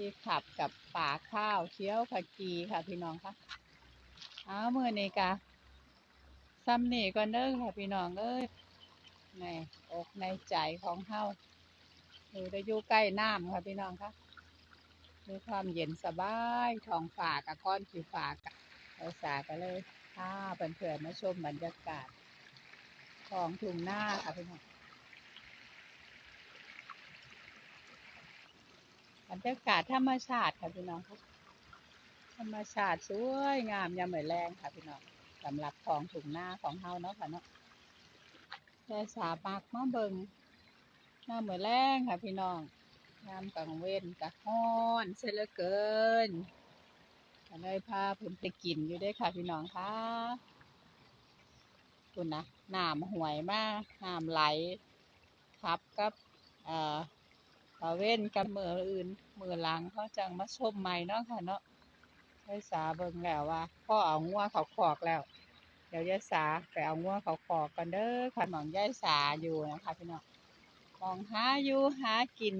ที่ขับกับป่าข้าวเคี้ยวขจีค่ะพี่น้องคะเอามือนี้กะซ้ำนี่ก่อนเด้อค่ะพี่น้องเอ้ยในอกในใจของเฮาอยู่ได้อยู่ใกล้น้ำค่ะพี่น้องคะมีความเย็นสบายท้องฟ้ากับก้อนสีฟ้ากับเราสากันเลยพาเพื่อนๆมาชมบรรยากาศของทุ่งหน้าค่ะพี่น้อง บรรยากาศธรรมชาติค่ะพี่น้องครับธรรมชาติสวยงามยามเหมือนแรงค่ะพี่น้องสำหรับของถุงหน้าของเฮาเนาะค่ะเนาะแต่สาปากมาเบิงหน้าเหมือนแรงค่ะพี่น้องยามกลางเว้นกะฮ้อนเสียเหลือเกินก็เลยพาเพิ่นไปกินอยู่ได้อค่ะพี่น้องค่ะคุณนะน้ำห่วยมากน้ำไหลครับกับเอ่อ ตะเว้นกับมืออื่น มือหลังเขาจังมาชมใหม่เนาะค่ะเนาะยายสาเบิ่งแล้วว่าพ่อเอางัวเขาขอกแล้ว เดี๋ยวยายสาไปเอางัวเขาขอกกันเด้อค่ะหมองยายสาอยู่นะคะพี่น้องมองหาอยู่หากิน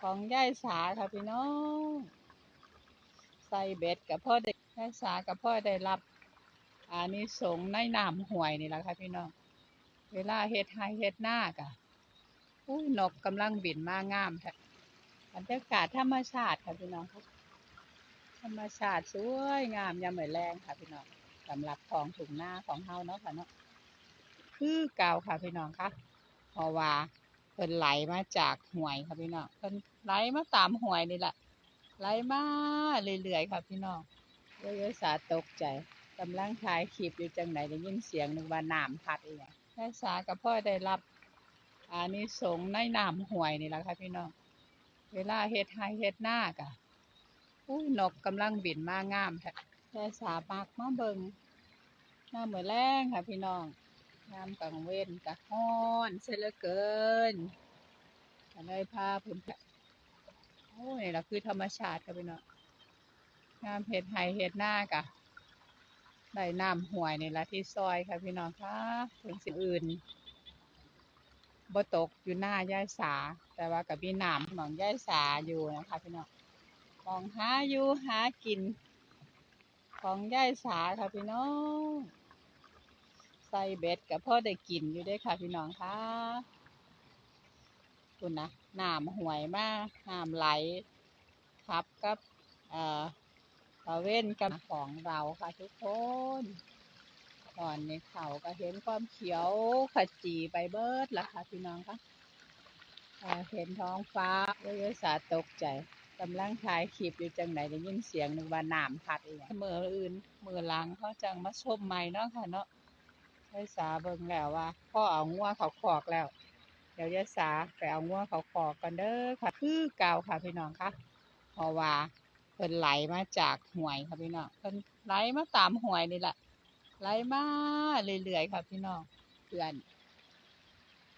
ของยายสาค่ะพี่น้องใส่เบ็ดกับพ่อได้ยายสากับพ่อได้รับอานิสงส์ในน้ำห่วยนี่แหละค่ะพี่น้องเวลาเฮ็ดไร่เฮ็ดนากะ อุ้ยนกกำลังบินมางามแท้บรรยากาศธรรมชาติค่ะพี่น้องครับธรรมชาติสวยงามยามเหมือนแรงค่ะพี่น้องสำหรับของถุงหน้าของเฮาเนาะค่ะเนาะคือเก่าค่ะพี่น้องคะเพราะว่าเพิ่นไหลมาจากห้วยค่ะพี่น้องเพิ่นไหลมาตามห้วยนี่แหละไหลมาเรื่อยๆค่ะพี่น้องเยอะๆสาตกใจกำลังถ่ายคลิปอยู่จังไหนได้ยินเสียงนึกว่าน้ำพัดอีหยังแม่สากับพ่อได้รับ อานิสงส์ในน้ำห่วยนี่แหละค่ะพี่น้อง เวลาเฮ็ดไร่เฮ็ดนากะอุ้ยนกกำลังบินมางามแท้แต่สาปากมาเบิงหน้าเหมือนแรงค่ะพี่น้องยามกลางเว้นกะฮ้อนเสียเหลือเกินก็เลยพาเพิ่นโอ้ยนี่ละคือธรรมชาติค่ะพี่น้องยามเฮ็ดไร่เฮ็ดนากะได้น้ำห่วยนี่ละที่ซอยค่ะพี่น้องค่ะถึงสิ่งอื่น บ่ตกอยู่หน้ายายสา แต่ว่ากับพี่หน้ำหมองยายสาอยู่นะคะพี่น้องมองหาอยู่หากิน ของยายสาค่ะพี่น้องใส่เบ็ดกับพ่อได้กินอยู่ได้ค่ะพี่น้องค่ะคุณนะน้ำห่วยมากน้ำไหลครับกับเอ่อตะเว้นกับของเราค่ะทุกคน ตอนในเขาก็เห็นความเขียวขจีไปเบิดละค่ะ พี่น้องคะเห็นท้องฟ้าเลยยสาตกใจกำลังถ่ายคลิปอยู่จังไหนได้ยินเสียงนึกว่าน้ำพัดอีกมืออื่นมือหลังเขาจังมาชมใหม่เนาะค่ะเนาะยายสาเบิ่งแล้วว่าพ่อเอางัวเขาขอกแล้ว เดี๋ยวยายสาไปเอางัวเขาขอกกันเด้อค่ะ คือเก่าค่ะพี่น้องคะเพราะว่าเพิ่นไหลมาจากห้วยค่ะพี่น้องเพิ่นไหลมาตามห้วยนี่แหละ ไหลมาเรื่อยๆค่ะพี่น้องเพื่อน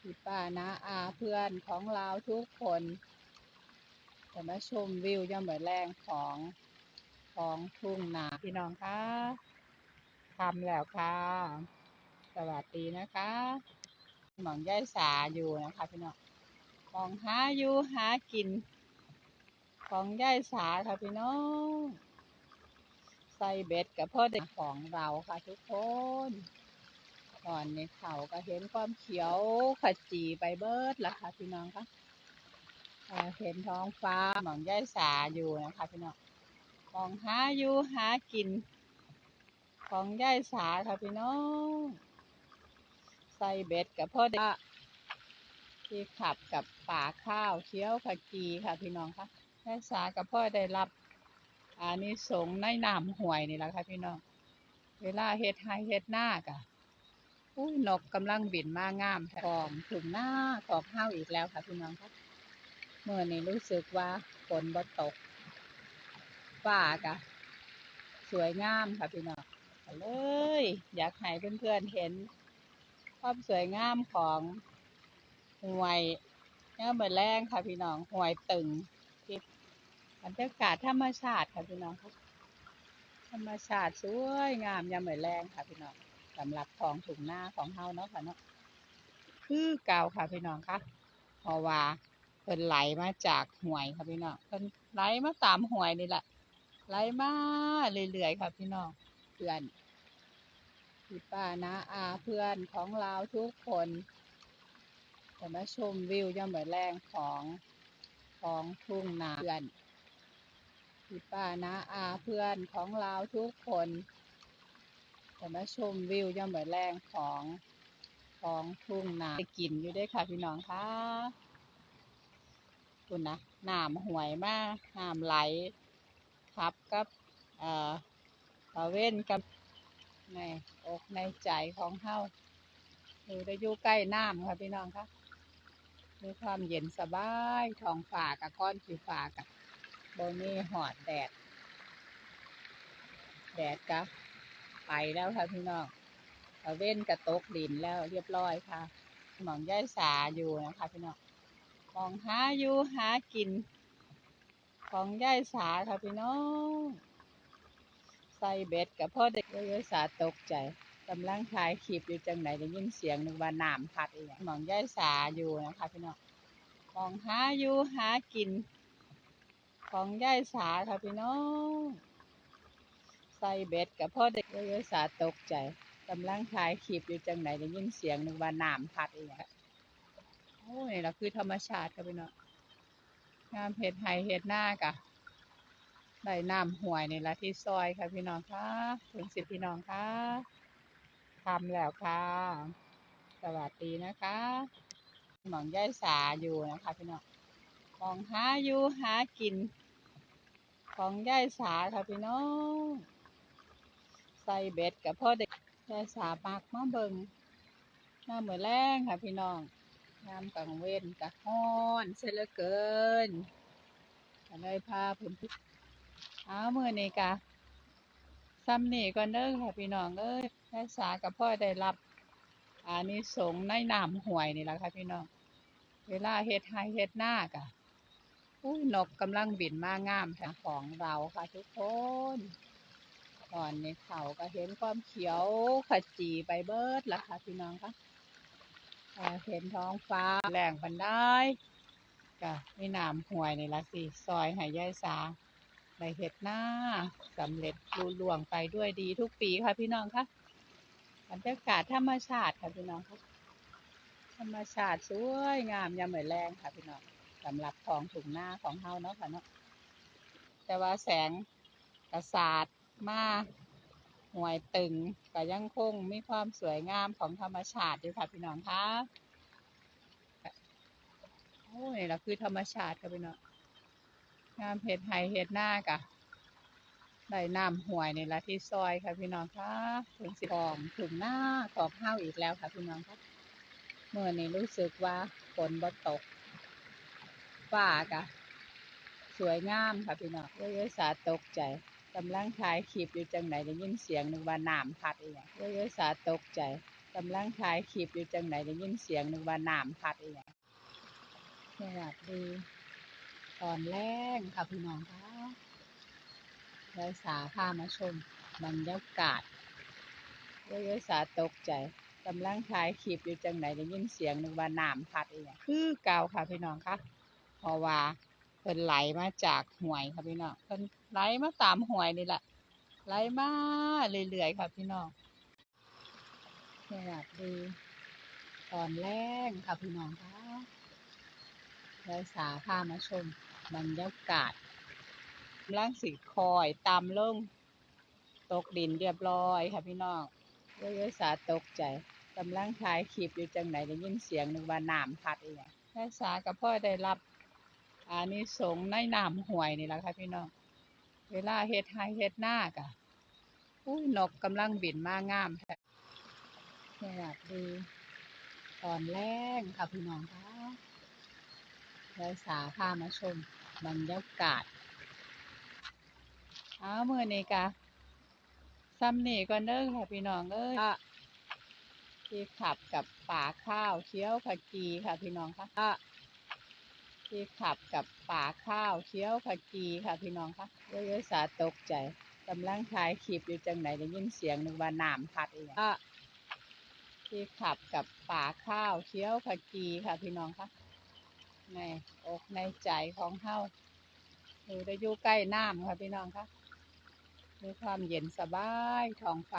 พี่ป้านะอาเพื่อนของเราทุกคนจะมาชมวิวยามเบิดแรงของของทุ่งนาพี่น้องคะทำแล้วค่ะ สวัสดีนะคะหมองย่ายสาอยู่นะคะพี่น้องมองหาอยู่หากิน ของย่ายสาค่ะพี่น้อง ส่เบ็ดกับพ่อเด็กของเราค่ะทุกคนตอนในเขาก็เห็นความเขียวขจีไปเบิดละค่ะพี่น้องคะอ่าเห็นท้องฟ้าหมองย่ายสาอยู่นะคะพี่น้องมองหาอยู่หากิน ของย่ายสาค่ะพี่น้องใส่เบ็ดกับพ่อเด็กที่ขับกับป่าข้าวเคี้ยวขจีค่ะพี่น้องคะย่ายสากับพ่อได้รับ อานิสงส์ในน้ำห่วยนี่แหละค่ะพี่น้อง เวลาเฮ็ดไร่เฮ็ดนากะอุ้ยนกกำลังบินมางามแท้ของถึงหน้าของเฮาวอีกแล้วค่ะพี่น้องครับเมื่อนี้รู้สึกว่าฝนบ่ตกฟ้ากะสวยงามค่ะพี่น้องเลย อยากให้เพื่อนๆเห็นความสวยงามของห้วยเนี่ยามมื่อแรงค่ะพี่น้องห้วยตึงที่ บรรยากาศธรรมชาติค่ะพี่น้องธรรมชาติสวยงามยามเหมือนแรงค่ะพี่น้องสำหรับของถุงหน้าของเฮาเนาะค่ะเนาะคือเก่าค่ะพี่น้องคะเพราะว่าเพิ่นไหลมาจากห้วยค่ะพี่น้องเพิ่นไหลมาตามห้วยนี่แหละไหลมาเรื่อยๆค่ะพี่น้องเพื่อนพี่ป้านาอาเพื่อนของเราทุกคนจะมาชมวิวยามเหมือแลงของของทุ่งนาเพื่อน พี่ป้านาอาเพื่อนของเราทุกคนจะมาชมวิวยามมื้อแลงของของทุ่งนาได้กินอยู่ด้อค่ะพี่น้องค่ะคุณนะน้ำห่วยมากน้ำไหลครับกับเอ่อตะเว้นกับในอกในใจของเฮาอยู่ได้อยู่ใกล้น้ำค่ะพี่น้องคะมีความเย็นสบายท้องฟ้ากับก้อนสีฟ้ากับ บนี่หอดแดด แดดกะไปแล้วค่ะพี่น้องตะเว้นกระตกดินแล้วเรียบร้อยค่ะหมองย่ายสาอยู่นะคะพี่น้องมองหาอยู่หากิน ของย่ายสาค่ะพี่น้อง ใส่เบ็ดกับพ่อเด็กยายสาตกใจกำลังถ่ายคลิปอยู่จังไหนได้ยินเสียงนึกว่าน้ำพัดอีกมองย่ายสาอยู่นะคะพี่น้องมองหาอยู่หากิน ของยายสาค่ะพี่น้อง ใส่เบ็ดกับพ่อเด็กยายสาตกใจกำลังถ่ายคลิปอยู่จังไหนได้ยินเสียงนึกว่าน้ำพัดอีกโอ้ยเราคือธรรมชาติครับพี่น้องงามเห็ดไห่เห็ดหน้ากะได้น้ำห่วยนี่ละที่ซอยค่ะพี่น้องค่ะถึงสิบพี่น้องค่ะทำแล้วค่ะ สวัสดีนะคะ หมองย่ายสาอยู่นะคะพี่น้อง มองหาอยู่หากิน ของย่ายสาค่ะพี่น้อง ใส่เบ็ดกับพ่อเด็กย่ายสาปากมาเบิงหน้าเหมือนแรงค่ะพี่น้องยามกลางเว้นกะฮ้อนเสียเหลือเกินก็เลยพาเพิ่นเอามื้อนี้กะซ้ำนี่ก่อนเด้อค่ะพี่น้องเอ้ยแม่สากับพ่อได้รับอานิสงส์ในน้ำห้วยนี่แหละค่ะพี่น้อง เวลาเฮ็ดไร่เฮ็ดนากะ อุ้ยนกกำลังบินมางามค่ะของเราค่ะทุกคนตอนนี้เขาก็เห็นความเขียวขจีไปเบิดละค่ะพี่น้องค่ะเห็นท้องฟ้าแหล่งบันไดก็มีน้ำห้วยนี่ละสิซอยหายายสาได้เห็ดหน้าสำเร็จรูล่วงไปด้วยดีทุกปีค่ะพี่น้องคะบรรยากาศธรรมชาติค่ะพี่น้องคะธรรมชาติสวยงามยามเหมือนแรงค่ะพี่น้อง สำหรับทองถุงหน้าของเฮาเนาะค่ะเนาะแต่ว่าแสงกระสาดมาห่วยตึงก็ยังคงมีความสวยงามของธรรมชาติอยู่ค่ะพี่น้องคะโอ้ยเราคือธรรมชาติค่ะพี่น้องงามเห็ดไห่เห็ดหน้ากะได้น้ำห่วยในละที่ซอยค่ะพี่น้องคะถึงสิบองถึงหน้าของข้าวอีกแล้วค่ะพี่น้องคะเมื่อนี้รู้สึกว่าฝนบ่ตก ฟ้ากะสวยงามค่ะพี่น้องเยอะๆสาตกใจกำลังถ่ายคลิปอยู่จังไหนได้ยินเสียงนึกว่าน้ำพัดอีกอย่างเยอะๆสาตกใจกำลังถ่ายคลิปอยู่จังไหนได้ยินเสียงนึกว่าน้ำพัดอีกอย่างสวัสดีตอนแรกค่ะพี่น้องคะยายสาพามาชมบรรยากาศเยอะๆสาตกใจกำลังถ่ายคลิปอยู่จังไหนได้ยินเสียงนึกว่าน้ำพัดอีกองคือเก่าค่ะพี่น้องคะ เพราะว่าเพิ่นไหลมาจากห้วยค่ะพี่น้องเพิ่นไหลมาตามห้วยนี่แหละไหลมาเรื่อยๆค่ะพี่น้องสวัสดีตอนแรกค่ะพี่น้องคะยายสาพามาชมบรรยากาศกำลังสิคอยตามลงตกดินเรียบร้อยค่ะพี่น้องยายสาตกใจกำลังถ่ายคลิปอยู่จังไหนได้ยินเสียงนึกว่าน้ำพัดอีกองยายสากับพ่อได้รับ อานิสงส์ในน้ำห้วยนี่แหละค่ะพี่น้อง เวลาเฮ็ดไร่เฮ็ดนากะอุ้ยนกกำลังบินมางามแท้สวัสดีตอนแรกค่ะพี่น้องคะยายสาพามาชมบรรยากาศเอามื้อนี้กะซ้ำนี่ก่อนเด้อค่ะพี่น้องเอ้ยที่ขับกับป่าข้าวเคี้ยวขจีค่ะพี่น้องคะ ที่ขับกับป่าข้าวเคี้ยวขจีค่ะพี่น้องคะเยอะๆสาตกใจกำลังถ่ายคลิปอยู่จังไหนได้ยินเสียงนึกว่าน้ำพัดอีกอย่างที่ขับกับป่าข้าวเคี้ยวขจีค่ะพี่น้องคะในอกในใจของเฮาอยู่ได้อยู่ใกล้น้ำค่ะพี่น้องค่ะมีความเย็นสบายท้องฟ้า